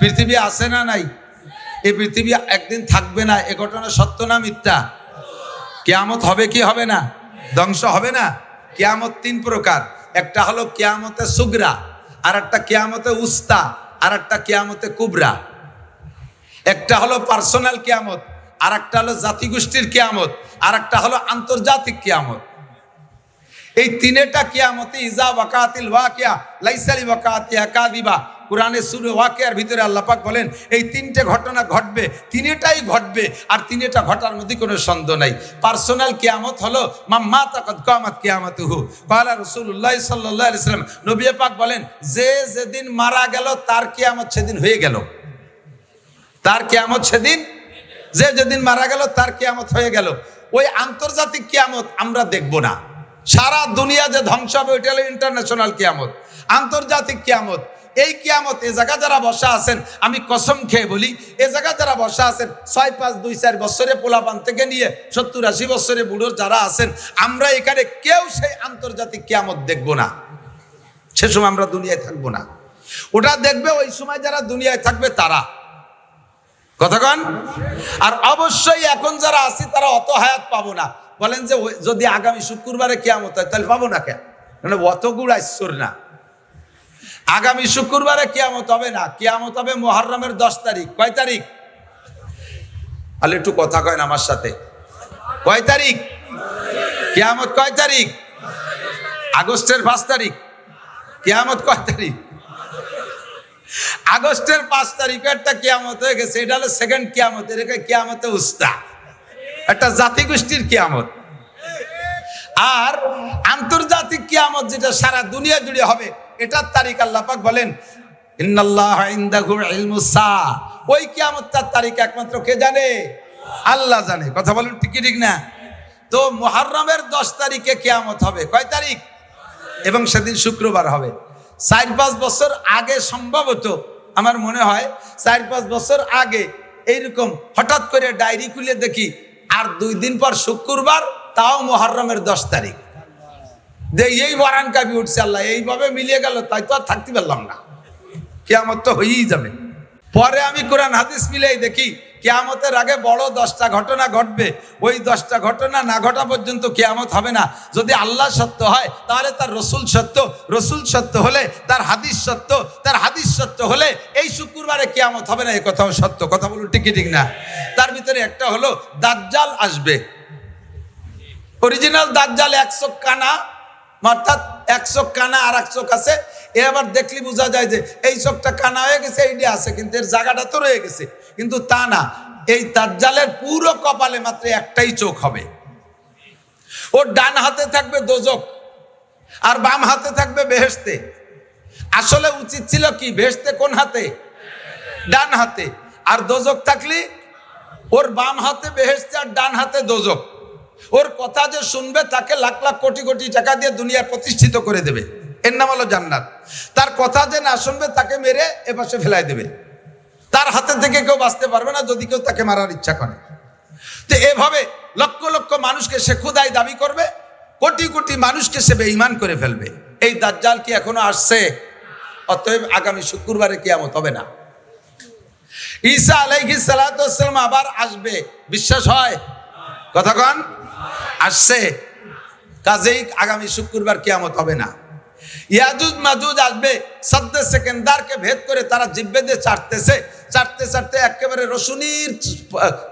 পৃথিবী আছে না নাই? এই পৃথিবী একদিন থাকবে না, এ ঘটনা সত্য না মিথ্যা? কেয়ামত হবে কি হবে না? ধ্বংস হবে না? কেয়ামত তিন প্রকার। একটা হলো কেয়ামতে সুগরা আর একটা কেয়ামতে উস্তা আর একটা কেয়ামতে কুবরা। একটা হলো পার্সোনাল কেয়ামত আর একটা হলো জাতিগোষ্ঠীর কেয়ামত আর একটা হলো আন্তর্জাতিক কেয়ামত। এই তিনেটা কিয়ামতে ইজা ওয়াকাতিল ওয়াকিয়া, লাইসালি ওয়াকাতিয়া কাদিবা কোরআনে সুরে ওয়াকিয়ার ভিতরে আল্লাহ পাক বলেন, এই তিনটে ঘটনা ঘটবে, তিনেটাই ঘটবে, আর তিনেটা ঘটার মধ্যে কোনো সন্দেহ নাই। পার্সোনাল কেয়ামত হলো মাম্মা তাকাত কামাত কিয়ামাতুহু। কালা রাসূলুল্লাহ সাল্লাল্লাহু আলাইহি সাল্লাম, নবী পাক বলেন, যে যেদিন মারা গেল, তার কেয়ামত সেদিন হয়ে গেল। তার কেয়ামত সেদিন, যে যেদিন মারা গেল, তার কেয়ামত হয়ে গেল। ওই আন্তর্জাতিক কেয়ামত আমরা দেখব না। সারা দুনিয়া যে ধ্বংস হবে, ওইটা হলো ইন্টারন্যাশনাল কেয়ামত। আন্তর্জাতিক কিয়ামত। এই কিয়ামত এ জায়গা যারা বসা আছেন, আমি কসম খেয়ে বলি এ জায়গা যারা বসা আছেন, ছয়, পাঁচ, দুই, চার বছরে পোলাপান থেকে নিয়ে সত্তর, আশি বছরে বুড়োর যারা আছেন, আমরা এখানে কেউ সেই আন্তর্জাতিক কিয়ামত দেখব না। সে সময় আমরা দুনিয়ায় থাকব না। ওটা দেখবে ওই সময় যারা দুনিয়ায় থাকবে তারা। কতক্ষণ আর অবশ্যই এখন যারা আছি, তারা অত হায়াত পাবো না। বলেন যে যদি আগামী শুক্রবারে কেয়ামত হয়, তাহলে পাবো না কেন? মানে অত গুড় আইশ্বর না। আগামী শুক্রবারে কেয়ামত হবে না। কেয়ামত হবে মোহররমের দশ তারিখ। কয় তারিখ? আলে একটু কথা কয় না আমার সাথে। কয় তারিখ? কেয়ামত কয় তারিখ? আগস্টের পাঁচ তারিখ। কেয়ামত কয় তারিখ? আগস্টের পাঁচ তারিখে, একটা কিয়ামত হয়ে গেছে। এটা হলো সেকেন্ড কিয়ামত। এটাকে কিয়ামতে উস্তা। একটা জাতিগোষ্ঠীর কিয়ামত। আর আন্তর্জাতিক কিয়ামত যেটা সারা দুনিয়া জুড়ে হবে এটার তারিখ আল্লাহ পাক বলেন ওই কিয়ামতটার তারিখ একমাত্র কে জানে? আল্লাহ জানে। কথা বলুন ঠিক কি ঠিক না? তো মুহররমের দশ তারিখে কিয়ামত হবে। কয় তারিখ? এবং সেদিন শুক্রবার হবে। চার পাঁচ বছর আগে সম্ভবত আমার মনে হয় চার পাঁচ বছর আগে এইরকম হঠাৎ করে ডায়েরি খুলে দেখি, আর দুই দিন পর শুক্রবার, তাও মোহররমের দশ তারিখ। যে এই বরান কাবি উঠছে আল্লাহ, এইভাবে মিলিয়ে গেল, তাই তো আর থাকতে পারলাম না। কেয়ামত তো হয়েই যাবে। পরে আমি কোরআন, হাদিস মিলেই দেখি, কেয়ামতের আগে বড় দশটা ঘটনা ঘটবে। ওই দশটা ঘটনা না ঘটা পর্যন্ত কেয়ামত হবে না। যদি আল্লাহ সত্য হয়, তাহলে তার রসুল সত্য। রসুল সত্য হলে তার হাদিস সত্য। তার হাদিস সত্য হলে এই শুক্রবারে কেয়ামত হবে না, এ কথাও সত্য। কথা বলুন ঠিকই ঠিক না? তার ভিতরে একটা হলো, দাজ্জাল আসবে। অরিজিনাল দাজ্জাল একশো কানা অর্থাৎ এক চোখ কানা আর এক চোখ আছে। এ আবার দেখলি বোঝা যায় যে এই চোখটা কানা হয়ে গেছে এইটা আছে, কিন্তু এর জায়গাটা তো রয়ে গেছে। কিন্তু তা না, এই দাজ্জালের পুরো কপালে মাত্র একটাই চোখ হবে। ওর ডান হাতে থাকবে দোজক, আর বাম হাতে থাকবে বেহেস্তে আসলে উচিত ছিল কি বেহেস্তে কোন হাতে? ডান হাতে। আর দোজক থাকলি ওর বাম হাতে বেহেস্তে আর ডান হাতে দোজক। ওর কথা যে শুনবে তাকে লাখ লাখ কোটি কোটি টাকা দিয়ে দুনিয়ায় প্রতিষ্ঠিত করে দেবে। এর নাম হলো জান্নাত। তার কথা যে না শুনবে তাকে মেরে এপাশে ফেলাই দেবে। তার হাতে থেকে কেউ বাঁচতে পারবে না যদি কেউ তাকে মারার ইচ্ছা করে। তো এভাবে লক্ষ লক্ষ মানুষকে সে খুদাই দাবি করবে, কোটি কোটি মানুষকে সে বেঈমান করে ফেলবে। এই দাজ্জাল কি এখনও আসছে? অতএব আগামী শুক্রবারে কিয়ামত হবে না। ঈসা আলাইহিস সালাম আবার আসবে। বিশ্বাস হয়? কথা কন। আসছে। কাজেই আগামী শুক্রবার কিয়ামত হবে না। ইয়াজুজ মাজুজ আসবে, সদ্দে সেকেন্দারকে ভেদ করে তারা জিব্বে দিয়ে চাটতেছে। চাটতে চাটতে একেবারে রসুনির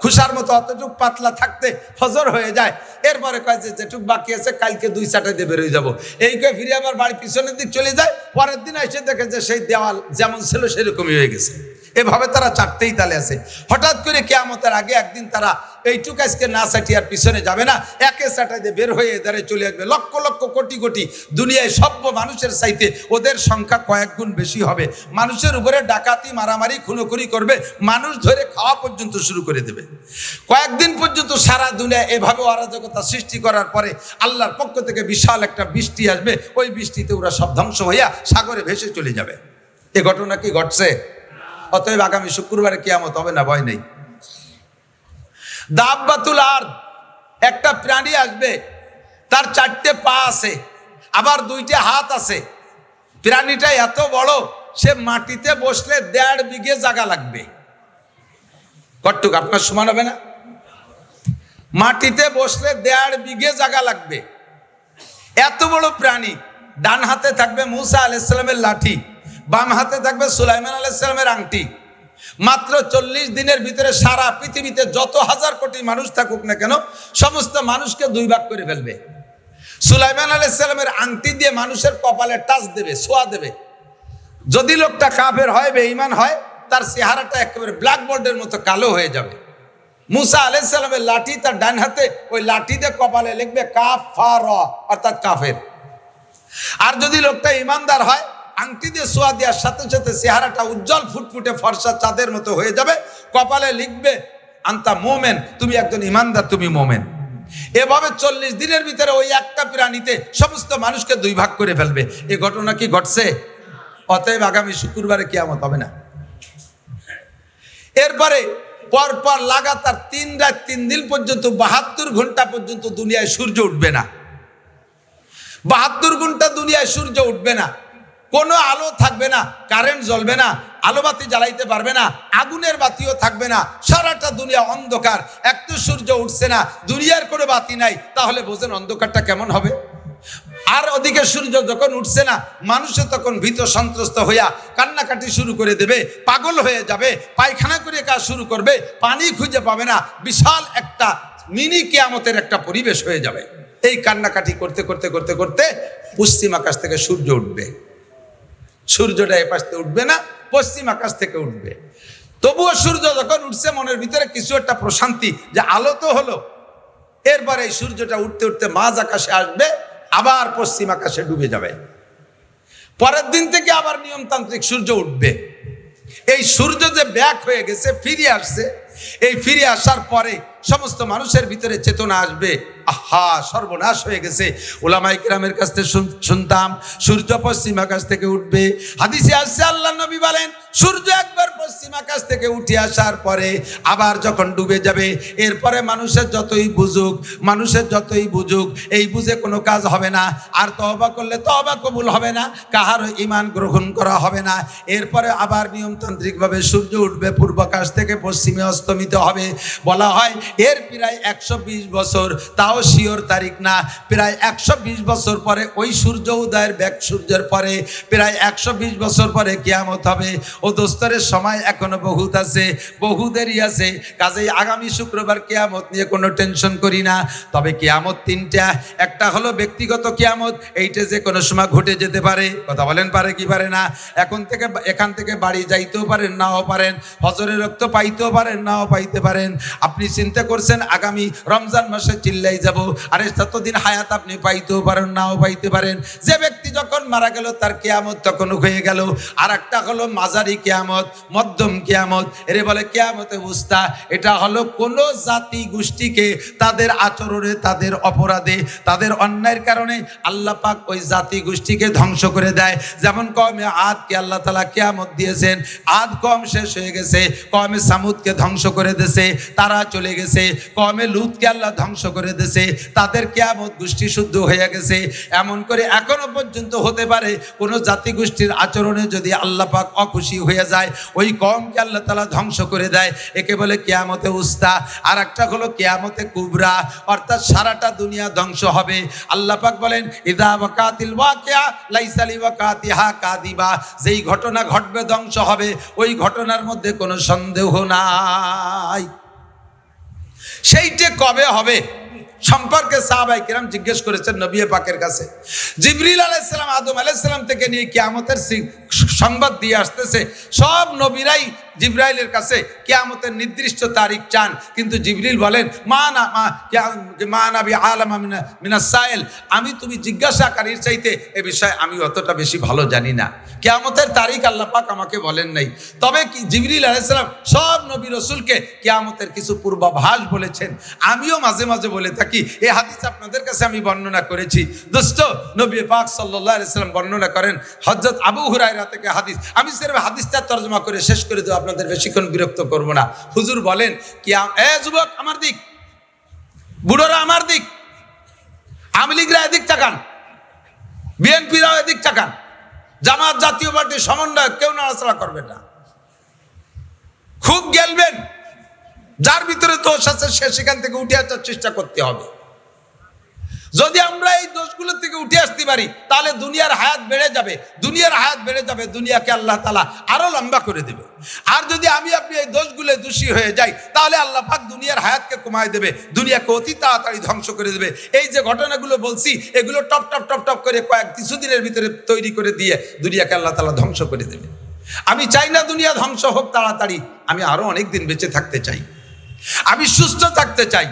খুশার মতো অতটুক পাতলা থাকতে হজর হয়ে যায়। এরপরে কয় যে যেটুক বাকি আছে, কালকে দুই চাটে দিয়ে বেরোয় যাব। এই কয়ে ফিরে আবার বাড়ি পিছনের দিক চলে যায়। পরের দিন এসে দেখে যে সেই দেওয়াল যেমন ছিল সেরকমই হয়ে গেছে। এভাবে তারা চারটেই তালে আছে। হঠাৎ করে কেয়ামতের আগে একদিন তারা এইটুক আজকে না সাটিয়ার পিছনে যাবে না। একে সাটাইতে বের হয়ে এদারে চলে আসবে। লক্ষ লক্ষ কোটি কোটি দুনিয়ায় সভ্য মানুষের চাইতে ওদের সংখ্যা কয়েক গুণ বেশি হবে। মানুষের উপরে ডাকাতি, মারামারি, খুনোখুনি করবে। মানুষ ধরে খাওয়া পর্যন্ত শুরু করে দেবে। কয়েকদিন পর্যন্ত সারা দুনিয়া এভাবে অরাজকতা সৃষ্টি করার পরে আল্লাহর পক্ষ থেকে বিশাল একটা বৃষ্টি আসবে। ওই বৃষ্টিতে ওরা সব ধ্বংস হইয়া সাগরে ভেসে চলে যাবে। এ ঘটনা কি ঘটছে? অতএব আগামী শুক্রবারে কিয়ামত হবে না, ভয় নেই। দাব্বাতুল আর একটা প্রাণী আসবে, তার চারটে পা আছে, আবার দুইটা হাত আছে। প্রাণীটা এত বড়, সে মাটিতে বসলে দেড় বিঘে জায়গা লাগবে। কটুক আপনার সমান হবে না? মাটিতে বসলে দেড় বিঘে জায়গা লাগবে। এত বড় প্রাণী, ডান হাতে থাকবে মুসা আলাইসালামের লাঠি, বাম হাতে থাকবে সুলাইমান আলাইসালামের আংটি। মাত্র চল্লিশ দিনের ভিতরে সারা পৃথিবীতে যত হাজার কোটি মানুষ থাকুক না কেন, সমস্ত মানুষকে দুই ভাগ করে ফেলবে। সুলাইমান আলাইসালামের আংটি দিয়ে মানুষের কপালে টাচ দেবে, সোয়া দেবে। যদি লোকটা কাফের হয়, বেঈমান হয়, তার চেহারাটা একেবারে ব্ল্যাকবোর্ডের মতো কালো হয়ে যাবে। মুসা আলাইসালামের লাঠি তার ডান হাতে, ওই লাঠি দিয়ে কপালে লিখবে কাফ ফা র অর্থাৎ কাফের। আর যদি লোকটা ইমানদার হয় আংটি দিয়ে সোয়া দেওয়ার সাথে সাথে চেহারাটা উজ্জ্বল, ফুটফুটে ফর্সা চাঁদের মতো হয়ে যাবে। কপালে লিখবে, আন্তা মোমেন, তুমি একজন ইমানদার, তুমি মোমেন। এভাবে চল্লিশ দিনের ভিতরে ওই একটা প্রাণীতে সমস্ত মানুষকে দুই ভাগ করে ফেলবে। এ ঘটনা কি ঘটছে? অতএব আগামী শুক্রবারে কিয়ামত হবে না। এরপরে পরপর লাগাতার তিন রাত, তিন দিন পর্যন্ত, বাহাত্তর ঘণ্টা পর্যন্ত দুনিয়ায় সূর্য উঠবে না। বাহাত্তর ঘণ্টা দুনিয়ায় সূর্য উঠবে না। কোনো আলো থাকবে না কারেন্ট জ্বলবে না, আলো বাতি জ্বালাইতে পারবে না, আগুনের বাতিও থাকবে না, সারাটা দুনিয়া অন্ধকার, এক তো সূর্য উঠছে না, দুনিয়ার কোনো বাতি নাই, তাহলে বোঝেন অন্ধকারটা কেমন হবে? আর ওদিকে সূর্য যখন উঠছে না মানুষে তখন ভীত সন্ত্রস্ত হইয়া কান্নাকাটি শুরু করে দেবে, পাগল হয়ে যাবে, পায়খানা করে কাজ শুরু করবে, পানি খুঁজে পাবে না, বিশাল একটা মিনি কেয়ামতের একটা পরিবেশ হয়ে যাবে। এই কান্নাকাটি করতে করতে করতে করতে পশ্চিম আকাশ থেকে সূর্য উঠবে। সূর্যটা এ পাশ উঠবে না, পশ্চিম আকাশ থেকে উঠবে। তবুও সূর্য যখন উঠছে, মনের ভিতরে কিছু একটা প্রশান্তি, যে আলো তো হলো। এরপরে এই সূর্যটা উঠতে উঠতে মাঝ আকাশে আসবে, আবার পশ্চিম আকাশে ডুবে যাবে। পরের দিন থেকে আবার নিয়মতান্ত্রিক সূর্য উঠবে। এই সূর্য যে ব্যাক হয়ে গেছে, ফিরে আসছে, এই ফিরে আসার পরে সমস্ত মানুষের ভিতরে চেতনা আসবে। আহা, সর্বনাশ হয়ে গেছে। ওলামাই গ্রামের কাছ থেকে শুন- শুনতাম, সূর্য পশ্চিম আকাশ থেকে উঠবে। হাদিসে আসছে, আল্লাহ নবী বলেন সূর্য একবার পশ্চিম আকাশ থেকে উঠে আসার পরে আবার যখন ডুবে যাবে, এরপরে মানুষের যতই বুঝুক, মানুষের যতই বুঝুক, এই বুঝে কোনো কাজ হবে না। আর তহবা করলে তহবা কবুল হবে না, কাহারও ইমান গ্রহণ করা হবে না। এরপরে আবার নিয়মতান্ত্রিকভাবে সূর্য উঠবে পূর্বাকাশ থেকে পশ্চিমে অস্তমিত হবে। বলা হয়, এর প্রায় একশো বিশ বছর, তাও শিওর তারিখ না। প্রায় একশো বিশ বছর পরে ওই সূর্য উদয়ের ব্যাক সূর্যের পরে, প্রায় একশো বিশ বছর পরে কেয়ামত হবে। ও দোস্তরের সময় এখনও বহুত আছে বহু দেরি আছে। কাজেই আগামী শুক্রবার কেয়ামত নিয়ে কোনো টেনশন করি না। তবে কেয়ামত তিনটা, একটা হলো ব্যক্তিগত কেয়ামত, এইটা যে কোনো সময় ঘটে যেতে পারে। কথা বলেন পারে কি পারে না? এখন থেকে, এখান থেকে বাড়ি যাইতেও পারেন, নাও পারেন। ফজরের রক্ত পাইতেও পারেন, নাও পাইতে পারেন। আপনি চিন্তা করছেন, আগামী রমজান মাসে চিল্লাই যাব। আরে ততদিন হায়াত আপনি পাইতেও পারেন, নাও পাইতে পারেন। যে ব্যক্তি যখন মারা গেল, তার কেয়ামত তখন হয়ে গেল। আর একটা হলো মাঝারি কেয়ামত, মধ্যম কেয়ামত। এরে বলে, কেয়ামতে বুস্তা এটা হলো কোন জাতি গোষ্ঠীকে তাদের আচরণে, তাদের অপরাধে, তাদের অন্যায়ের কারণে আল্লাহ পাক ওই জাতি গোষ্ঠীকে ধ্বংস করে দেয়। যেমন কমে আদকে আল্লাহ তালা কেয়ামত দিয়েছেন। আদ কম শেষ হয়ে গেছে কমে সামুদকে ধ্বংস করে দিয়েছে, তারা চলে গেছে। কমে লুতকে আল্লাহ ধ্বংস করে দিয়েছে, তাদের কেয়ামত গোষ্ঠী শুদ্ধ হয়ে গেছে। এমন করে এখনও পর্যন্ত হতে পারে, কোনো জাতি গোষ্ঠীর আচরণে যদি আল্লাহ পাক অখুশি হয়ে যায়, ওই কমকে আল্লাহ তালা ধ্বংস করে দেয়। একে বলে কেয়ামতে উস্তা আর একটা হলো কেয়ামতে কুবরা, অর্থাৎ সারাটা দুনিয়া ধ্বংস হবে। আল্লাহ পাক বলেন, ইদা কাদিবা যেই ঘটনা ঘটবে ধ্বংস হবে, ওই ঘটনার মধ্যে কোনো সন্দেহ নাই। সেইটা কবে হবে? সম্পর্কে সাহাবাই কিরাম জিজ্ঞেস করেছেন নবী পাকের কাছে। জিবরিল আলাইসালাম আদম আলাইসালাম থেকে নিয়ে কিয়ামতের সংবাদ দিয়ে আসতেছে। সব নবীরাই জিব্রাইলের কাছে কেয়ামতের নির্দিষ্ট তারিখ চান। কিন্তু জিবরিল বলেন, মা না, মা নাবি আলামা মিনা সায়েল, আমি তুমি জিজ্ঞাসাকারীর চাইতে এ বিষয়ে আমি অতটা বেশি ভালো জানি না। কিয়ামতের তারিখ আল্লাহ পাক আমাকে বলেন নাই। তবে কি জিবরিল আলাইসালাম সব নবী রসুলকে কিয়ামতের কিছু পূর্বাভাস বলেছেন। আমিও মাঝে মাঝে বলে থাকি এই হাদিস আপনাদের কাছে আমি বর্ণনা করেছি। দোস্ত নবী পাক সাল্লাহ আলাইসালাম বর্ণনা করেন হজরত আবু হুরাইরা থেকে হাদিস, আমি সেরকম হাদিসটা তর্জমা করে শেষ করে দেবো আপনাদের বেশিক্ষণ বিরক্ত করব না। হুজুর বলেন কি এ যুবক, আমার দিক। বুড়োরা আমার দিক। আওয়ামী লীগরা এদিক তাকান। বিএনপিরাও এদিক তাকান। জামাত, জাতীয় পার্টির সমন্বয় কেউ নাড়াচাড়া করবে না। খুব গেলবেন। যার ভিতরে দোষ আছে, সে সেখান থেকে উঠে আসার চেষ্টা করতে হবে। যদি আমরা এই দোষগুলো থেকে উঠে আসতে পারি, তাহলে দুনিয়ার হায়াত বেড়ে যাবে। দুনিয়ার হায়াত বেড়ে যাবে, দুনিয়াকে আল্লাহ তালা আরও লম্বা করে দেবে। আর যদি আমি আপনি এই দোষগুলো দোষী হয়ে যাই, তাহলে আল্লাহ পাক দুনিয়ার হায়াতকে কমায় দেবে, দুনিয়াকে অতি তাড়াতাড়ি ধ্বংস করে দেবে। এই যে ঘটনাগুলো বলছি, এগুলো টপ টপ টপ টপ করে কয়েক কিছুদিনের ভিতরে তৈরি করে দিয়ে দুনিয়াকে আল্লাহ তালা ধ্বংস করে দেবে। আমি চাই না দুনিয়া ধ্বংস হোক তাড়াতাড়ি, আমি আরও অনেক দিন বেঁচে থাকতে চাই। আমি সুস্থ থাকতে চাই।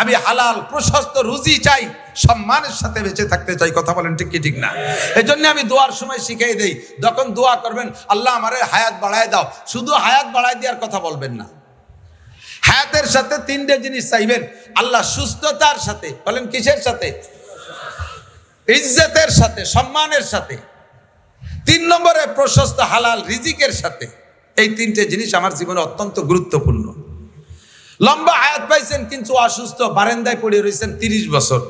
আমি হালাল, প্রশস্ত রুজি চাই, সম্মানের সাথে বেঁচে থাকতে চাই, কথা বলেন ঠিক কি ঠিক না? এই জন্য আমি দোয়ার সময় শিখিয়ে দেই, যখন দোয়া করবেন, আল্লাহ আমার হায়াত বাড়ায় দাও। শুধু হায়াত বাড়ায় দেওয়ার কথা বলবেন না। হায়াতের সাথে তিনটে জিনিস চাইবেন, আল্লাহ সুস্থতার সাথে, বলেন কিসের সাথে? ইজ্জতের সাথে, সম্মানের সাথে। তিন নম্বরে প্রশস্ত হালাল রিজিকের সাথে। এই তিনটে জিনিস আমার জীবনে অত্যন্ত গুরুত্বপূর্ণ। লম্বা হায়াত পাইছেন, কিন্তু অসুস্থ, বারেন্দায় পড়ে রয়েছেন তিরিশ বছর।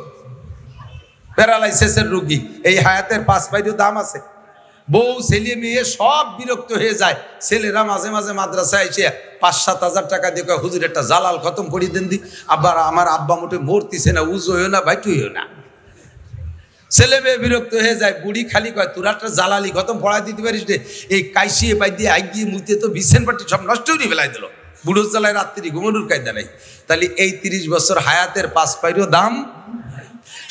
প্যারালাইসিসের রুগী, এই হায়াতের পাঁচ পাইরও দাম আছে। বউ, ছেলে, মেয়ে সব বিরক্ত হয়ে যায়। ছেলেরা মাঝে মাঝে মাদ্রাসায় এসে পাঁচ, সাত হাজার টাকা দিয়ে হুজুর, একটা জালাল খতম করিয়ে দেন দি। আবার আমার আব্বা মোটে মরতিছে না, উজো হইও না, বাইটু হইও না। ছেলে মেয়ে বিরক্ত হয়ে যায়, বুড়ি খালি কয়, তোরা একটা জালালি খতম পড়াই দিতে পারিস রে। এই কাইসিয়ে পাই দিয়ে আই গিয়ে মুতে তো বিছেন পাটি সব নষ্ট করে ফেলাই দিল। বুড়ো চালায় রাত্রি ঘুমনুর কায়দা নেই। তাহলে এই তিরিশ বছর হায়াতের পাঁচ পাইরও দাম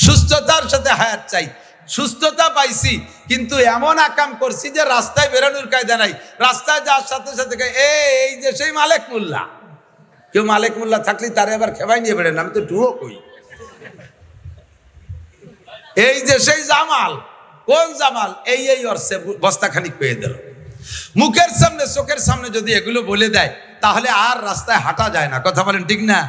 সুস্থতার সাথে হায়াত চাই। সুস্থতা পাইছি, কিন্তু এমন আকাম করছি যে রাস্তায় বেরোনোর কায়দা নাই। রাস্তায় যাওয়ার সাথে সাথে এই যে সেই মালেক মোল্লা। কেউ মালেক মোল্লা থাকলে তারে আবার খেবাই নিয়ে বেড়েন আমি তো ডুয়ো কই। এই যে সেই জামাল, কোন জামাল? এই এই অর্থে বস্তা খানিক পেয়ে দিল মুখের সামনে, চোখের সামনে যদি এগুলো বলে দেয় তাহলে আর রাস্তায় হাঁটা যায় না। কথা বলেন ঠিক না?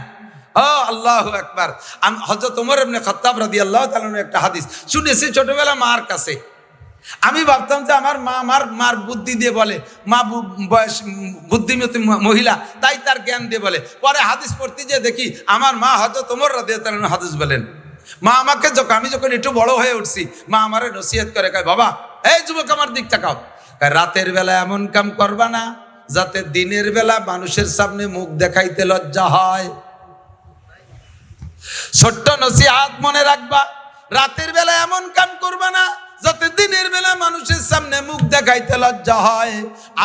ও আল্লাহ একবার আমি হজরত তোমার এমনি খত্তাব রাদি আল্লাহ তালন একটা হাদিস। শুনেছি ছোটবেলা মার কাছে। আমি ভাবতাম যে আমার মা আমার মার বুদ্ধি দিয়ে বলে, মা বয়স বুদ্ধিমতী মহিলা, তাই তার জ্ঞান দিয়ে বলে। পরে হাদিস পড়তে যে দেখি আমার মা হয়তো তোমার রাদি তালন হাদিস বলেন। মা আমাকে যখন আমি যখন একটু বড় হয়ে উঠছি, মা আমারে নসিহত করে কয়, বাবা, এই যুবক আমার দিক তাকাও রাতের বেলা এমন কাম করবা না যাতে দিনের বেলা মানুষের সামনে মুখ দেখাইতে লজ্জা হয়। ছোট্ট নসিহাত মনে রাখবা, রাতের বেলা এমন কাম করবে না যাতে দিনের বেলা মানুষের সামনে মুখ দেখাইতে লজ্জা হয়,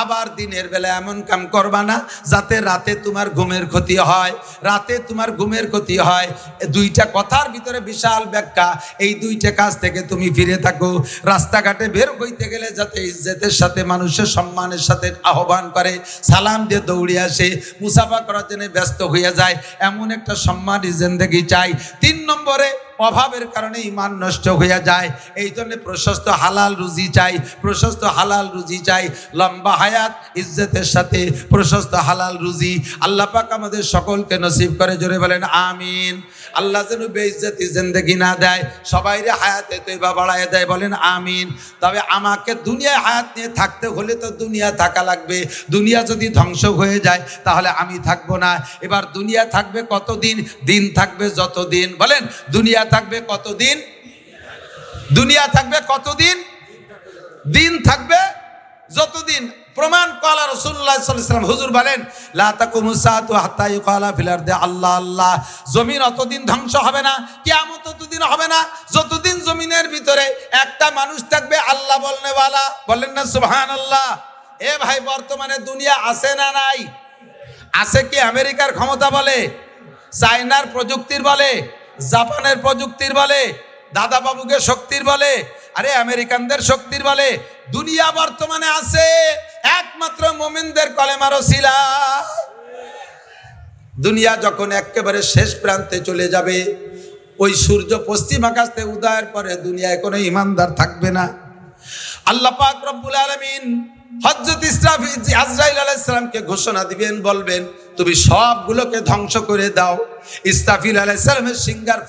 আবার দিনের বেলা এমন কাম করবা না যাতে রাতে তোমার ঘুমের ক্ষতি হয়। রাতে তোমার ঘুমের ক্ষতি হয়। দুইটা কথার ভিতরে বিশাল ব্যাখ্যা। এই দুইটা কাজ থেকে তুমি ফিরে থাকো। রাস্তাঘাটে বের হইতে গেলে যাতে ইজ্জতের সাথে মানুষের সম্মানের সাথে আহ্বান করে, সালাম দিয়ে দৌড়ে আসে, মুসাফা করার জন্য ব্যস্ত হইয়া যায়। এমন একটা সম্মানী জিন্দগি চাই। তিন নম্বরে অভাবের কারণে ইমান নষ্ট হইয়া যায়। এই জন্য প্রশস্ত হালাল রুজি চাই, প্রশস্ত হালাল রুজি চাই। লম্বা হায়াত, ইজ্জতের সাথে প্রশস্ত হালাল রুজি। আল্লাহ পাক আমাদের সকলকে নসিব করে জোরে বলেন, আমিন। আল্লাহ যেন বেইজ্জতি জিন্দগি না দেয় সবাই রে হায়াতে তৈবা বাড়ায় দেয়, বলেন আমিন। তবে আমাকে দুনিয়ায় হায়াত নিয়ে থাকতে হলে তো দুনিয়া থাকা লাগবে। দুনিয়া যদি ধ্বংস হয়ে যায়, তাহলে আমি থাকব না। এবার দুনিয়া থাকবে কতদিন? দিন থাকবে যতদিন। বলেন, দুনিয়া থাকবে কতদিন? দুনিয়া থাকবে কতদিন? দিন থাকবে যতদিন। প্রমাণ কলা রসুল্লাহ সাল্লাম হুজুর বলেন আল্লাহ আল্লাহ, জমিন অতদিন ধ্বংস হবে না, কিয়ামত ততদিন হবে না, যতদিন জমিনের ভিতরে একটা মানুষ থাকবে, আল্লাহ বলনেওয়ালা বলেন না সুহান আল্লাহ এ ভাই, বর্তমানে দুনিয়া আছে না নাই? আছে কি আমেরিকার ক্ষমতা বলে চায়নার প্রযুক্তির বলে, জাপানের প্রযুক্তির বলে দাদা বাবুকে শক্তির বলে, আরে আমেরিকানদের শক্তির বলে, দুনিয়া বর্তমানে আছে একমাত্র মোমিনদের কলেমারও শিলা দুনিয়া যখন একেবারে শেষ প্রান্তে চলে যাবে, ওই সূর্য পশ্চিম আকাশে উদয়ের পরে দুনিয়ায় কোনো ইমানদার থাকবে না। আল্লাহ পাক রব্বুল আলামিন হযরত ইসরাফিল আজরাইল আলাইহিস সালামকে ঘোষণা দিবেন, বলবেন, তুমি সবগুলোকে ধ্বংস করে দাও। ইস্তাফিল আলাইসালামের সিঙ্গার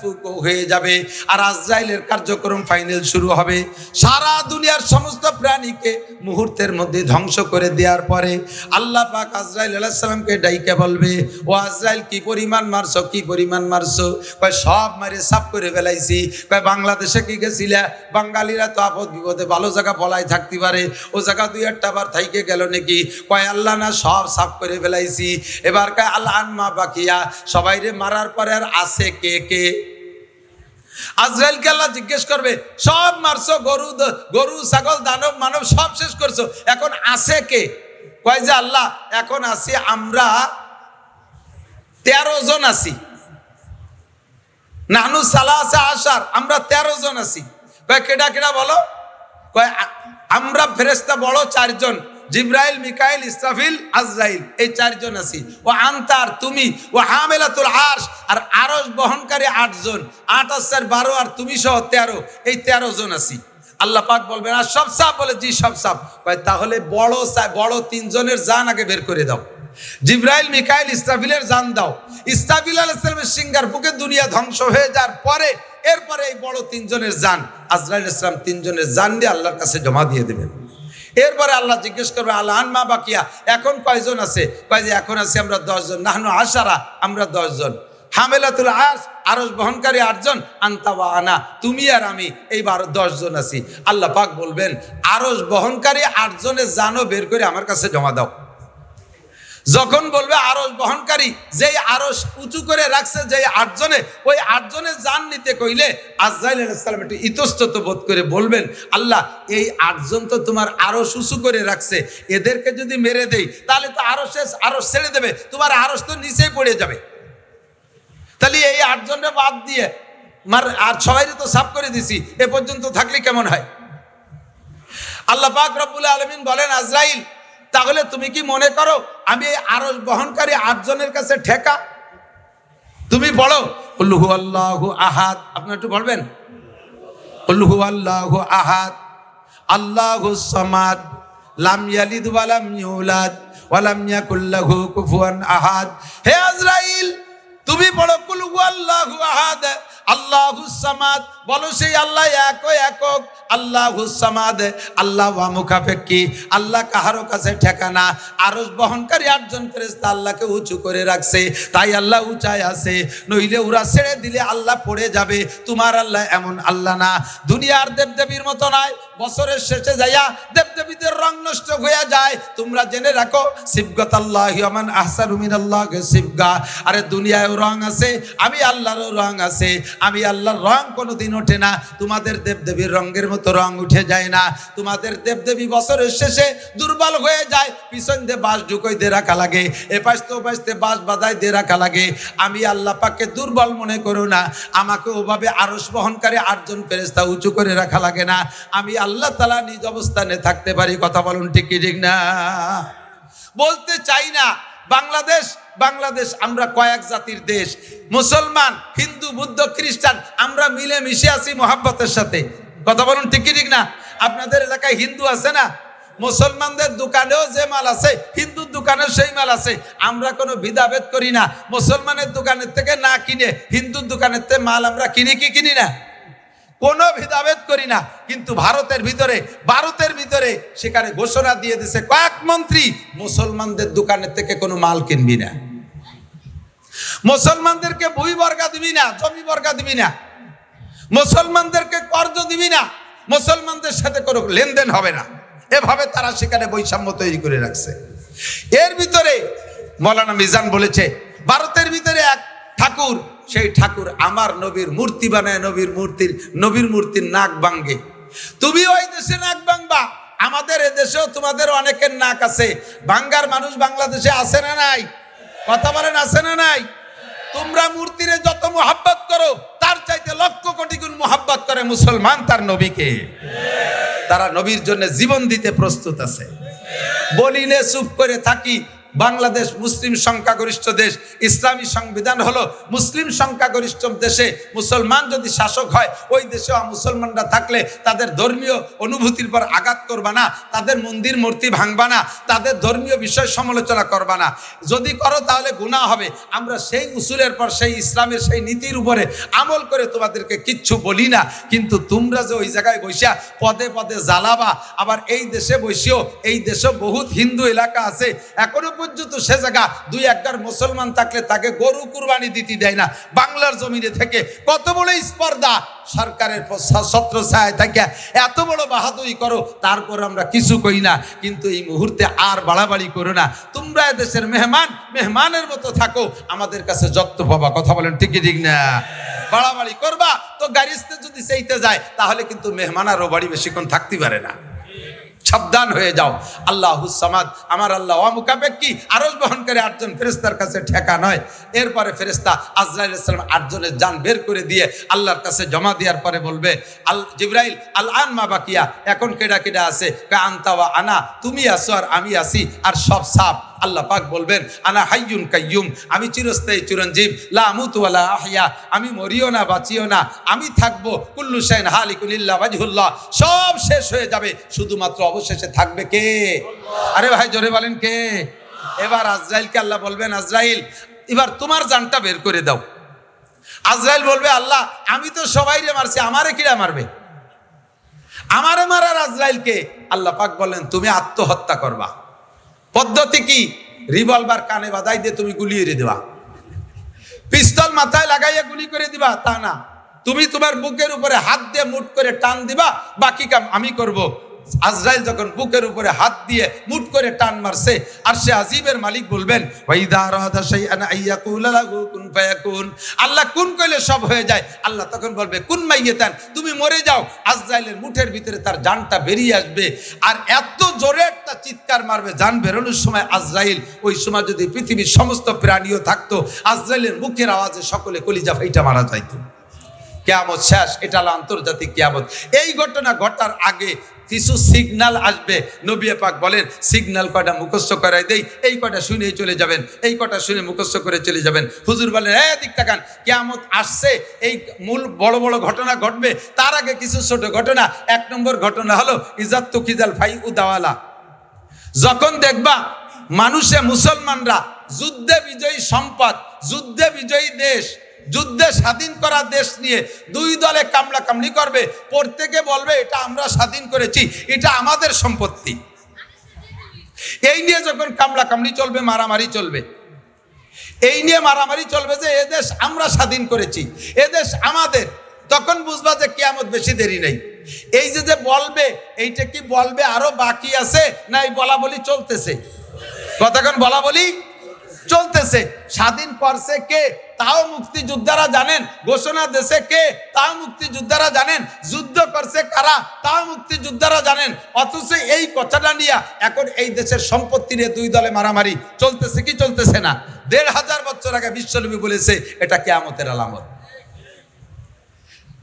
হয়ে যাবে আর আজরাইলের কার্যক্রম ফাইনাল শুরু হবে। সারা দুনিয়ার সমস্ত প্রাণীকে মুহূর্তের মধ্যে ধ্বংস করে দেওয়ার পরে আল্লাহ পাক আজরাইল আলাইসালামকে ডাইকে বলবে, ও আজরাইল, কি পরিমাণ মারছো? কি পরিমাণ মারছো? কয়, সব মারে সাফ করে ফেলাইছি। কয়, বাংলাদেশে কি গেছিলা? বাঙালিরা তো আপদ বিপদে ভালো জায়গা বলাই থাকতে পারে। ও জায়গা দুই একটা বার থাইকে গেল নাকি? কয়, আল্লাহ না, সব সাফ করে ফেলাইছি। এবার কয় আল্লাহ আনমা বাকিয়া সবাই রে মারার পরে আর আছে কে কে? আজরাইলকে আল্লাহ জিজ্ঞেস করবে, সব মারছো, গরু গরু, ছাগল, দানব, মানব, সব শেষ করছ। এখন আছে কে? কয় যে, আল্লাহ, এখন আছি আমরা তেরো জন আছি। নানু সালা আছে আসার আমরা তেরো জন আছি। কয়, কেডা কেডা বলো? কয় আমরা ফেরেস্তা বড় চারজন। জিব্রাইল, মিকাইল, ইসরাফিল, আজরাইল, এই চারজন আছি। ও আন্তার, তুমি, ও হামেলাতুল আরশ, আর আরশ বহনকারী আটজন, আট আসার বারো আর তুমি সহ তেরো, এই তেরো জন আছি। আল্লাহ পাক বলবেন, আর সব সাপ? বলে, জি, সব সাপ। তাহলে বড় বড় তিনজনের জান আগে বের করে দাও। জিব্রাইল, মিকাইল, ইসরাফিলের জান দাও। ইসরাফিল আলাইসালামের সিঙ্গার বুকে দুনিয়া ধ্বংস হয়ে যাওয়ার পরে, এরপরে এই বড় তিনজনের জান, আজরাইল ইসলাম তিনজনের জান দিয়ে আল্লাহর কাছে জমা দিয়ে দেবেন। এরপরে আল্লাহ জিজ্ঞেস করবে আল্লাহ আনমা বাকিয়া, এখন কয়জন আছে? কয় যে, এখন আছে আমরা দশজন। নাহনু আশারা, আমরা দশজন। হামেলাতুল আস আরস বহনকারী আটজন। আন্তাবা আনা, তুমি আর আমি এই বারো দশজন আছি। আল্লাহ পাক বলবেন আরস বহনকারী আটজনের জানো বের করে আমার কাছে জমা দাও। যখন বলবে আরস বহনকারী, যেই আরস উঁচু করে রাখছে, যেই আটজনে, ওই আটজনে যান নিতে কইলে আজরাইল আলাইসালাম একটু ইতস্তত বোধ করে বলবেন, আল্লাহ, এই আটজন তো তোমার আরস উঁচু করে রাখছে, এদেরকে যদি মেরে দেই, তাহলে তো আরও শেষ আরস ছেড়ে দেবে, তোমার আরস তো নিচেই পড়ে যাবে। তাহলে এই আটজনটা বাদ দিয়ে মার, আর সবাই তো সাফ করে দিছি, এ পর্যন্ত থাকলে কেমন হয়? আল্লাহ পাক রব্বুল আলমিন বলেন, আজরাইল তাহলে তুমি কি মনে করো আমি আরস বহনকারী আটজনের কাছে ঠেকা? তুমি বলো উল্লুহু আল্লাহ আহাদ। আপনি একটু বলবেন উল্লুহু আল্লাহ আহাদ। আল্লাহ সামাদ। লাম ইয়ালিদ ওয়ালাম ইউলাদ। ওয়ালাম ইয়াকুল্লাহু কুফুয়ান আহাদ। হে আজরাইল, তুমি বলো কুলহু আল্লাহু আহাদ। আল্লাহু সামাদ, বলো সেই আল্লাহ এক একক। আল্লাহুসামাদ আল্লাহ মুখাফেক্কি আল্লাহ কাহারো কাছে ঠেকানা। আরস বহনকারী আটজন ফেরেস্তা আল্লাহকে উঁচু করে রাখছে, তাই আল্লাহ উঁচায় আছে। নইলে ওরা ছেড়ে দিলে আল্লাহ পড়ে যাবে। তোমার আল্লাহ এমন আল্লাহ না। দুনিয়ার দেবদেবীর মতো নয় বছরের শেষে যাইয়া দেবদেবীদের রং নষ্ট হয়ে যায়। তোমরা জেনে রাখো শিবগত আল্লাহ আহসান উমিন আল্লাহকে শিবগা আরে দুনিয়ায় রং আছে, আমি আল্লাহরও রং আছে। আমি আল্লাহর রং কোনোদিন ওঠে না। তোমাদের দেবদেবীর রঙের মতো রং উঠে যায় না। তোমাদের দেবদেবী বছরের শেষে দুর্বল হয়ে যায়। পিছন দিয়ে বাঁশ ঢুকোই দিয়ে রাখা লাগে এ পাশ তো পাশ দিয়ে বাঁশ বাদায় দিয়ে রাখা লাগে। আমি আল্লাহ পাককে দুর্বল মনে করো না। আমাকে ওভাবে আরস বহনকারী আটজন ফেরেস্তা উঁচু করে রাখা লাগে না। আমি আল্লাহ তালা নিজ অবস্থানে থাকতে পারি, কথা বলুন ঠিক ঠিক না? বলতে চাই না, বাংলাদেশ বাংলাদেশ আমরা কয়েক জাতির দেশ, মুসলমান, হিন্দু, বুদ্ধ, খ্রিস্টান, আমরা মিলে মিশে আছি মোহাব্বতের সাথে। কথা বলুন ঠিক ঠিক না? আপনাদের এলাকায় হিন্দু আছে না? মুসলমানদের দোকানেও যে মাল আছে, হিন্দুর দোকানেও সেই মাল আছে। আমরা কোনো ভেদাভেদ করি না। মুসলমানের দোকানের থেকে না কিনে, হিন্দুর দোকানের থেকে মাল আমরা কিনি কি কিনি না? কোনো ভেদাভেদ করি না, কিন্তু ভারতের ভিতরে ভারতের ভিতরে সেখানে ঘোষণা দিয়ে দিছে কয়েক মন্ত্রী, মুসলমানদের দোকানের থেকে কোনো মাল কিনবি না। মুসলমানদেরকে বই বর্গা দিবি না, জমি বর্গা দিবি না। মুসলমানদেরকে কর্জ দিবি না, মুসলমানদের সাথে কোনো লেনদেন হবে না। এভাবে তারা সেখানে বৈষম্য তৈরি করে রাখছে। এর ভিতরে মৌলানা মিজান বলেছে, ভারতের ভিতরে এক ঠাকুর সেই ঠাকুর আমার নবীর মূর্তি বানায়, নবীর মূর্তির নবীর মূর্তির নাক ভাঙ্গে। তুমি ওই দেশে নাক ভাঙবা? আমাদের এদেশেও তোমাদের অনেকের নাক আছে। বাঙ্গার মানুষ বাংলাদেশে আছে না নাই? কথা বলেন, আছে না নাই? তোমরা মূর্তিরে যত মোহাব্বত করো, তার চাইতে লক্ষ কোটি গুণ মোহাব্বত করে মুসলমান তার নবীকে। তারা নবীর জন্য জীবন দিতে প্রস্তুত আছে। বলিলে চুপ করে থাকি। বাংলাদেশ মুসলিম সংখ্যাগরিষ্ঠ দেশ। ইসলামী সংবিধান হলো মুসলিম সংখ্যাগরিষ্ঠ দেশে মুসলমান যদি শাসক হয়, ওই দেশে মুসলমানরা থাকলে তাদের ধর্মীয় অনুভূতির পর আঘাত করবা না, তাদের মন্দির মূর্তি ভাঙবা না, তাদের ধর্মীয় বিষয় সমালোচনা করবা না। যদি করো তাহলে গুণা হবে। আমরা সেই উসুলের পর, সেই ইসলামের সেই নীতির উপরে আমল করে তোমাদেরকে কিচ্ছু বলি না। কিন্তু তোমরা যে ওই জায়গায় বসিয়া পদে পদে জ্বালাবা, আবার এই দেশে বসিও, এই দেশে বহুত হিন্দু এলাকা আছে, এখনও পর্যন্ত সে জায়গা দুই একবার মুসলমান থাকলে তাকে গরু কুরবানি দিতে দেয় না। বাংলার জমিনে থেকে কত বড় স্পর্ধা? সরকারের ছত্র ছায় থাকে। এত বড় বাহাদুরি করো, তারপর আমরা কিছু কই না। কিন্তু এই মুহূর্তে আর বাড়াবাড়ি করো না। তোমরা দেশের মেহমান, মেহমানের মতো থাকো। আমাদের কাছে যত্ন পাবা। কথা বলেন ঠিকই ঠিক না? বাড়াবাড়ি করবা। তো গাড়িতে যদি সেইতে যায়, তাহলে কিন্তু মেহমান আরও বাড়ি বেশিক্ষণ থাকতে পারে না। সাবধান হয়ে যাও। আল্লাহ সামাদ, আমার আল্লাহ অমুকাপেক্ষি আরজ বহন করে আটজন ফেরেস্তার কাছে ঠেকা নয়। এরপরে ফেরেস্তা আজরাইল ইসলাম আটজনের যান বের করে দিয়ে আল্লাহর কাছে জমা দেওয়ার পরে বলবে, আল জিব্রাইল, আল আন মা বাকিয়া, এখন কেডা কেডা আছে? কা আন্তাওয়া আনা, তুমি আসো আর আমি আসি আর সব সাপ। আল্লাহ পাক বলবেন, আনা হাইয়ুন কাইয়ুম, আমি চিরস্থায়ী চিরঞ্জীব, লা আমুতু ওয়ালা আহইয়া, আমি মরিও না, বাঁচিও না, আমি থাকব, কুল্লু শাইন হালিকুলিল্লাহ ওয়াজহুল্লাহ। সব শেষ হয়ে যাবে, শুধুমাত্র অবশেষে থাকবে কে? আরে ভাই, জোরে বলেন কে? এবার আজরাইলকে আল্লাহ বলবেন, আজরাইল, এবার তোমার জানটা বের করে দাও। আজরাইল বলবে, আল্লাহ, আমি তো সবাইরে মারছি, আমারে কিরা মারবে? আমারে মারার আজরাইলকে আল্লাহ পাক বলেন তুমি আত্মহত্যা করবা। পদ্ধতি কি? রিভলভার কানে বাধাই দিয়ে তুমি গুলিয়ে দেবা। পিস্তল মাথায় লাগাইয়া গুলি করে দিবা, তা না। তুমি তোমার বুকের উপরে হাত দিয়ে মুট করে টান দিবা, বাকি কাম আমি করব। আজরাইল যখন বুকের উপরে হাত দিয়ে মুট করে টান মারছে, আর সে আজিবের মালিক বলবেন আল্লাহ কোন কইলে সব হয়ে যায়। আল্লাহ তখন বলবে, কুন মাইয়াতান? তুমি মরে যাও। আজরাইলের মুঠের ভিতরে তার জানটা বেরিয়ে আসবে। আর এত জোরে একটা চিৎকার মারবে জান বেরোনোর সময় আজরাইল, ওই সময় যদি পৃথিবীর সমস্ত প্রাণীও থাকতো, আজরাইলের মুখের আওয়াজে সকলে কলিজা ফাইটা মারা যাইতো। কেয়ামত শেষ, এটা হলো আন্তর্জাতিক কেয়ামত। এই ঘটনা ঘটার আগে কিছু সিগনাল আসবে। নবী পাক বলেন সিগনাল কটা মুখস্থ করাই দেই? এই কটা শুনেই চলে যাবেন, এই কটা শুনে মুখস্থ করে চলে যাবেন। হুজুর বলেন হ্যাঁ দিক তাকান কেয়ামত আসছে, এই মূল বড় বড় ঘটনা ঘটবে, তার আগে কিছু ছোট ঘটনা। এক নম্বর ঘটনা হলো, ইজাত তুকিজাল ফাই উদাওয়ালা যখন দেখবা মানুষে মুসলমানরা, যুদ্ধে বিজয়ী সম্পদ, যুদ্ধে বিজয়ী দেশ যুদ্ধে স্বাধীন করা দেশ নিয়ে দুই দলে কামলা কামলি করবে, প্রত্যেকে বলবে, এটা আমরা স্বাধীন করেছি, এটা আমাদের সম্পত্তি। এই নিয়ে যখন কামলা কামলি চলবে, মারামারি চলবে, এই নিয়ে মারামারি চলবে যে এদেশ আমরা স্বাধীন করেছি এদেশ আমাদের, তখন বুঝবা যে কিয়ামত বেশি দেরি নেই। এই যে যে বলবে, এইটা কি বলবে আরও বাকি আছে, না এই বলা বলি চলতেছে? কতক্ষণ বলা বলি চলতেছে। স্বাধীন করছে কে? তাও মুক্তিযোদ্ধারা জানেন। ঘোষণা দেশে কে? তাও মুক্তিযোদ্ধারা জানেন। যুদ্ধ করছে কারা? তাও মুক্তিযোদ্ধারা জানেন। অথচ এই কথাটা নিয়ে এখন এই দেশের সম্পত্তি নিয়ে দুই দলে মারামারি। চলতেছে কি চলতেছে না? দেড় হাজার বছর আগে বিশ্বনবী বলেছে, এটা কেয়ামতের আলামত।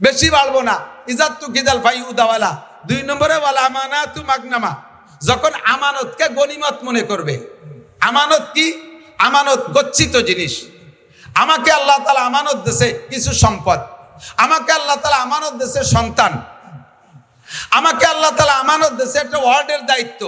বেশি বাড়বো না। ইজাত তু কিজাল ভাই উদাওয়ালা দুই নম্বরে বলা আমানা তু মাগনামা। যখন আমানতকে গনিমত মনে করবে। আমানত কি? আমানত গচ্ছিত জিনিস। আমাকে আল্লাহ তালা আমানত দেশে কিছু সম্পদ। আমাকে আল্লাহ তালা আমানত দেশে সন্তান। আমাকে আল্লাহ তালা আমানত দিয়েছে একটা ওয়ার্ডের দায়িত্ব।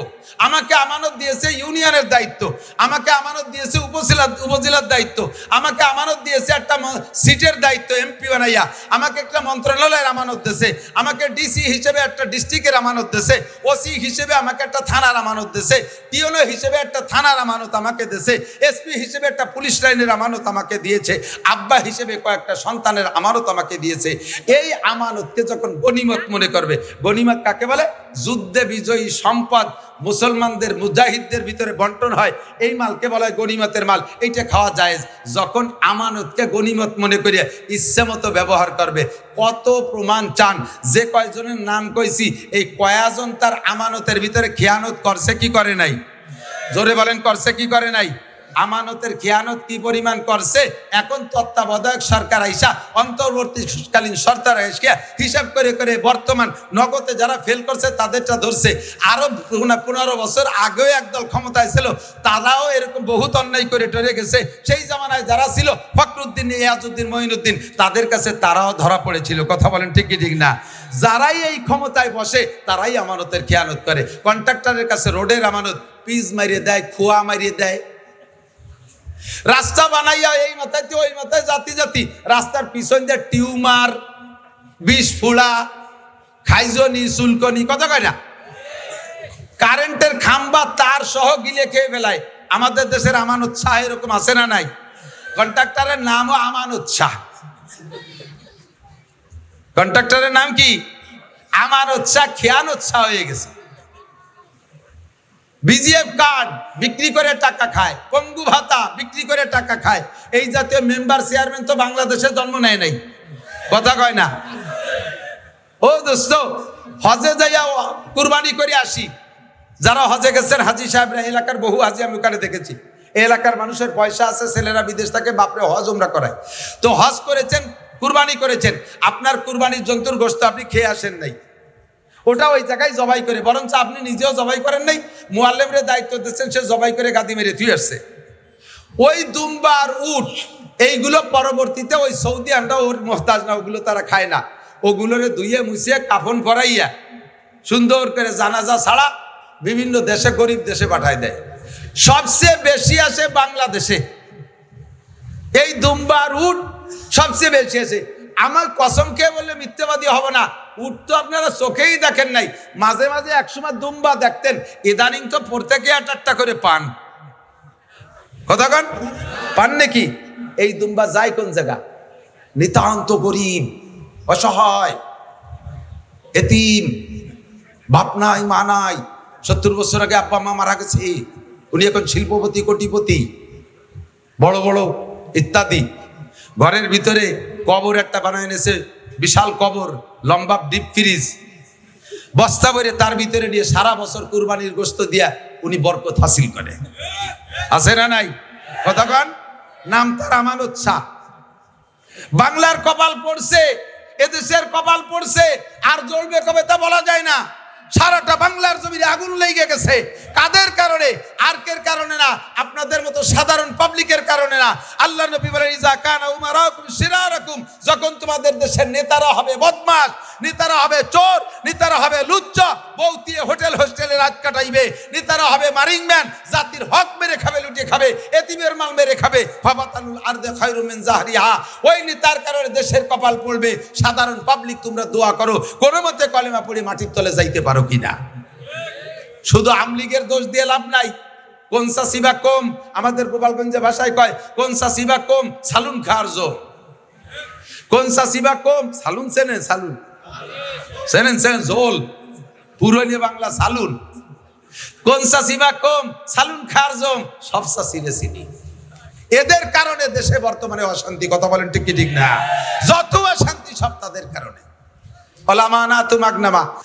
আমাকে আমানত দিয়েছে ইউনিয়নের দায়িত্ব। আমাকে আমানত দিয়েছে উপজেলা উপজেলার দায়িত্ব। আমাকে আমানত দিয়েছে একটা সিটের দায়িত্ব, এমপি বানাইয়া। আমাকে একটা মন্ত্রণালয়ের আমানত দিয়েছে। আমাকে ডিসি হিসেবে একটা ডিস্ট্রিক্টের আমানত দিয়েছে। ওসি হিসেবে আমাকে একটা থানার আমানত দিয়েছে। টিওনো হিসেবে একটা থানার আমানত আমাকে দিয়েছে। এসপি হিসেবে একটা পুলিশ লাইনের আমানত আমাকে দিয়েছে। আব্বা হিসেবে কয়েকটা সন্তানের আমানত আমাকে দিয়েছে। এই আমানতকে যখন গনিমত মনে করবে গনিমত কাকে বলে? যুদ্ধে বিজয়ী সম্পদ মুসলমানদের, মুজাহিদদের ভিতরে বন্টন হয়। এই মালকে বলা হয় গনিমতের মাল। এইটা খাওয়া যায় যখন আমানতকে গনিমত মনে করিয়া ইচ্ছে মতো ব্যবহার করবে, কত প্রমাণ চান? যে কয়জনের নাম কইছি, এই কয়াজন তার আমানতের ভিতরে খেয়ানত করছে কি করে নাই? জোরে বলেন, করছে কি করে নাই? আমানতের খেয়ানত কি পরিমাণ করছে? এখন তত্ত্বাবধায়ক সরকার আইসা অন্তর্বর্তীকালীন সরকার আইসা হিসাব করে করে বর্তমান নগদে যারা ফেল করছে, তাদেরটা ধরছে। আরও পনেরো বছর আগেও একদল ক্ষমতায় ছিল, তারাও এরকম বহুত অন্যায় করে টরে গেছে। সেই জামানায় যারা ছিল, ফখরুদ্দিন ইয়াজউদ্দিন মঈনুদ্দিন, তাদের কাছে তারাও ধরা পড়েছিল। কথা বলেন ঠিক কি ঠিক না? যারাই এই ক্ষমতায় বসে, তারাই আমানতের খেয়ানত করে। কন্ট্রাক্টরের কাছে রোডের আমানত পিস মারিয়ে দেয়, খোয়া মারিয়ে দেয়। রাস্তা বানাইয়া এই মাথায় ওই মাথায় জাতি জাতি। রাস্তার পিছন দিয়ে টিউমার, বিষ ফুড়া খাইজনি সুলকনি কথা কয় না? কারেন্টের খাম্বা তার সহ গিলে খেয়ে ফেলায়। আমাদের দেশের আমানত শাহ এরকম আছে না নাই? কন্ট্রাক্টরের নামও আমানত শাহ। কন্ট্রাক্টরের নাম কি? আমানত শাহ, খেয়ানত শাহ হয়ে গেছে। বিজিএফ কার্ড বিক্রি করে টাকা খায়। পঙ্গু ভাতা বিক্রি করে টাকা খায়। এই জাতীয় মেম্বার চেয়ারম্যান তো বাংলাদেশে জন্ম নেয় নাই। কথা কয় না? ও দোস্ত, হজে যাইয়া কুরবানি করে আসি। যারা হজে গেছেন, হাজি সাহেবরা, এলাকার বহু হাজি আমি ওখানে দেখেছি। এলাকার মানুষের পয়সা আছে, ছেলেরা বিদেশ থেকে, বাপরে হজ উমরা করায়। তো হজ করেছেন, কুরবানি করেছেন। আপনার কুরবানির জন্তুর গোস্ত আপনি খেয়ে আসেন নাই। ওটা ওই জায়গায় জবাই করে, বরঞ্চ আপনি নিজেও জবাই করেন নাই মুয়াল্লেমরে দায়িত্ব দিচ্ছেন, সে জবাই করে গাদি মেরে তুই আসছে। ওই দুম্বার উট, এইগুলো পরবর্তীতে ওই সৌদি আন্ডা ওর মোহতাজ না, ওগুলো তারা খায় না। ওগুলোরে ধুইয়ে মুছিয়ে কাফন পরাইয়া সুন্দর করে জানাজা ছাড়া বিভিন্ন দেশে, গরিব দেশে পাঠায় দেয়। সবচেয়ে বেশি আসে বাংলাদেশে। এই দুম্বার উট সবচেয়ে বেশি আছে আমার কসম কে বললে মিথ্যাবাদী হব না। উট তো আপনারা চোখেই দেখেন নাই। মাঝে মাঝে একসময় দুম্বা দেখতেন, ইদানিং তো প্রত্যেকে আট আটটা করে পান। কতক্ষণ পান নাকি? এই দুম্বা যায় কোন জায়গা? নিতান্ত গরিব, অসহায়, এতিম, বাপ নাই, মা নাই। সত্তর বছর আগে আব্বা মা মারা গেছে। উনি এখন শিল্পপতি, কোটিপতি। বড় বড় ইত্যাদি। ঘরের ভিতরে কবর একটা বানায় এনেছে। বিশাল কবর, লম্বা ডিপ ফ্রিজ বস্তা ভরে তার ভিতরে নিয়ে সারা বছর কুরবানির গোস্ত দিয়া উনি বরকত হাসিল করে। আছে না নাই? কথা কতক্ষণ নাম তার আমানত শাহ বাংলার কপাল পড়ছে, এদেশের কপাল পড়ছে, আর জ্বলবে কবে তা বলা যায় না। সারাটা বাংলার জমিনে আগুন লেগে গেছে। কাদের কারণে? আর্কের কারণে না, আপনাদের মতো সাধারণ পাবলিকের কারণে না। আল্লাহ নবী বলেন, ইজা কানা উমারাকুম শিরারাকুম যখন তোমাদের দেশের নেতারা হবে বদমাশ, নেতারা হবে চোর, নেতারা হবে লুচ্চা বৌতিয়ে হোটেল হোস্টেলে রাত কাটাইবে, নেতারা হবে মারিংম্যান জাতির হক মেরে খাবে, লুটিয়ে খাবে, এতিমের মাল মেরে খাবে। ফাবাতানুল আরদে খায়রু মিন জাহরিহা। ওই নেতার কারণে দেশের কপাল পড়বে। সাধারণ পাবলিক, তোমরা দোয়া করো। কোনো মতে কলেমা পড়ে মাটির তলে যাইতে পারো কিনা? শুধু আমলিগের দোষ দিয়ে লাভ নাই। কোন সিবা কম? আমাদের গোপালগঞ্জে ভাষায় কয়, কোন সিবা কম? সালুন খার জো। কোন সিবা কম? সালুন চেনেন সালুন। চেনেন চেনেন, জোল। পুরনো বাংলা, সালুন। কোন সিবা কম? সালুন খার জম সব সাসিরে চিনি। এদের কারণে দেশে বর্তমানে অশান্তি। কথা বলেন ঠিক ঠিক না? যত অশান্তি সব তাদের কারণে। ওলামানা তুমাগনামা